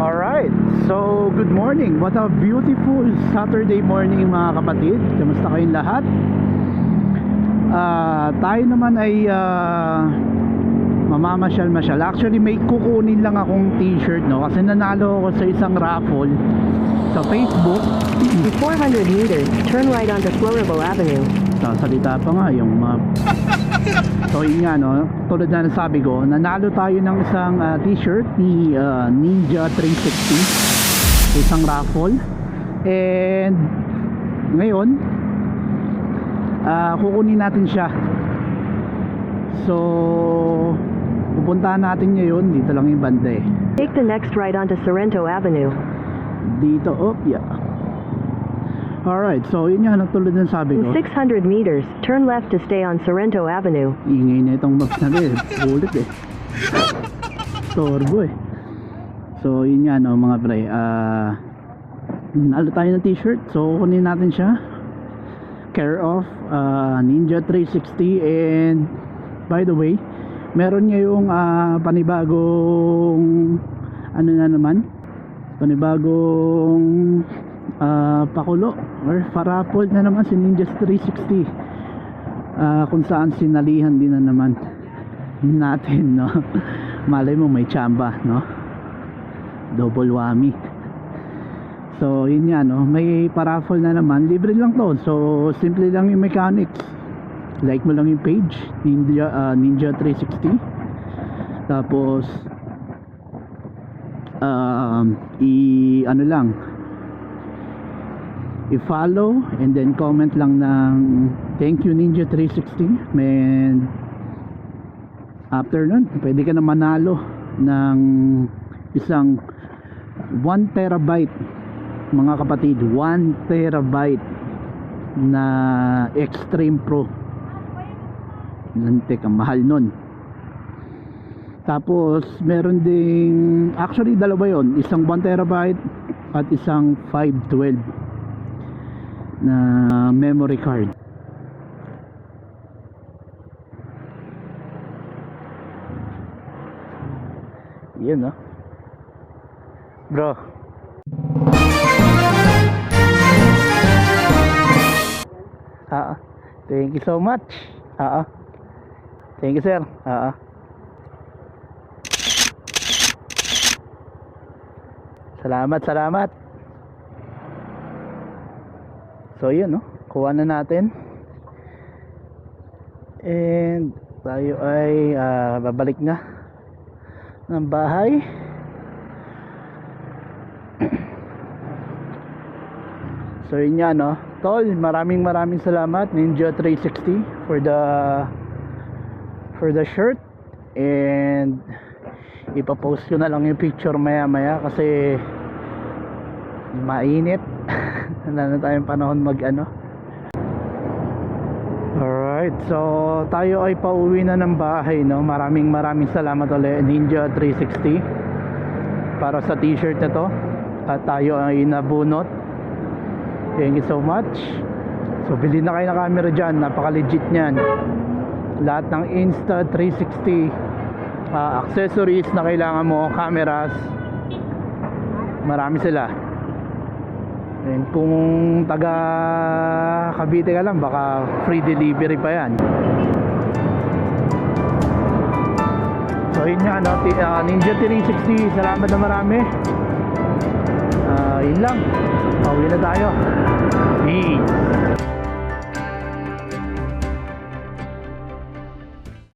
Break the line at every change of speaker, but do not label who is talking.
Alright, so good morning. What a beautiful Saturday morning mga kapatid. Kamusta kayong lahat? Ah, tayo naman ay ah, mamamasyal-masyal. Actually, may kukunin lang akong t-shirt, no? Kasi nanalo ako sa isang raffle sa Facebook.
In 400 meters, turn right onto Florabo Avenue.
Sasalita pa nga yung map. so yun nga no, tulad na nasabi ko, nanalo tayo ng isang ah, t-shirt ni ah, Ninja 360 isang raffle. And ngayon ah, kukunin natin siya. So pupuntahan natin ngayon. Dito lang yung banda eh.
Take the next right onto Sorrento Avenue.
dito oh yeah alright so yun nga tulad ng sabi
In
ko
600 meters, turn left to stay on Sorrento Avenue.
ingay na itong maps na rin ulit eh. Torbo eh. So yun nga no mga pre ah nalo tayo ng t-shirt. So kunin natin siya. Care of ah, Ninja 360 and by the way meron ngayong ah, panibagong ano na naman? Panibagong ah, pakulo or parapol na naman si Ninja 360 Ah, kung saan sinalihan din na naman natin no? Malay mo may chamba no? Double whammy. So yun nga no? May paraffle na naman. Libre lang to. So simple lang yung mechanics. Like mo lang yung page ninja, ah, ninja 360 tapos um, i ano lang i-follow and then comment lang ng thank you Ninja 360 and after nun pwede ka na manalo ng isang 1 terabyte mga kapatid 1 terabyte na Extreme Pro. Lantek ang mahal nun. Tapos meron ding actually dalawa yon isang 1 terabyte at isang 512 na memory card. Yan no bro. Ah thank you so much. Ah thank you sir. Ah. Salamat salamat So yun no, kuha na natin. And tayo ay ah, babalik na ng bahay. so yun nga no. Tol, maraming maraming salamat Ninja 360 for the for the shirt and ipapost ko na lang yung picture maya maya kasi mainit. Wala na tayong panahon mag ano. Alright so tayo ay pauwi na ng bahay no? Maraming maraming salamat ulit Ninja 360 para sa t-shirt na to. At tayo ay nabunot. Thank you so much. So bilhin na kayo ng camera dyan. Napaka legit nyan lahat ng Insta 360 ah, accessories na kailangan mo cameras. Marami sila And kung taga Cavite ka lang, baka free delivery pa yan. So yun nga, no? Ah, Ninja 360, salamat na marami. Ah, yun lang. Pauwi na tayo. Peace.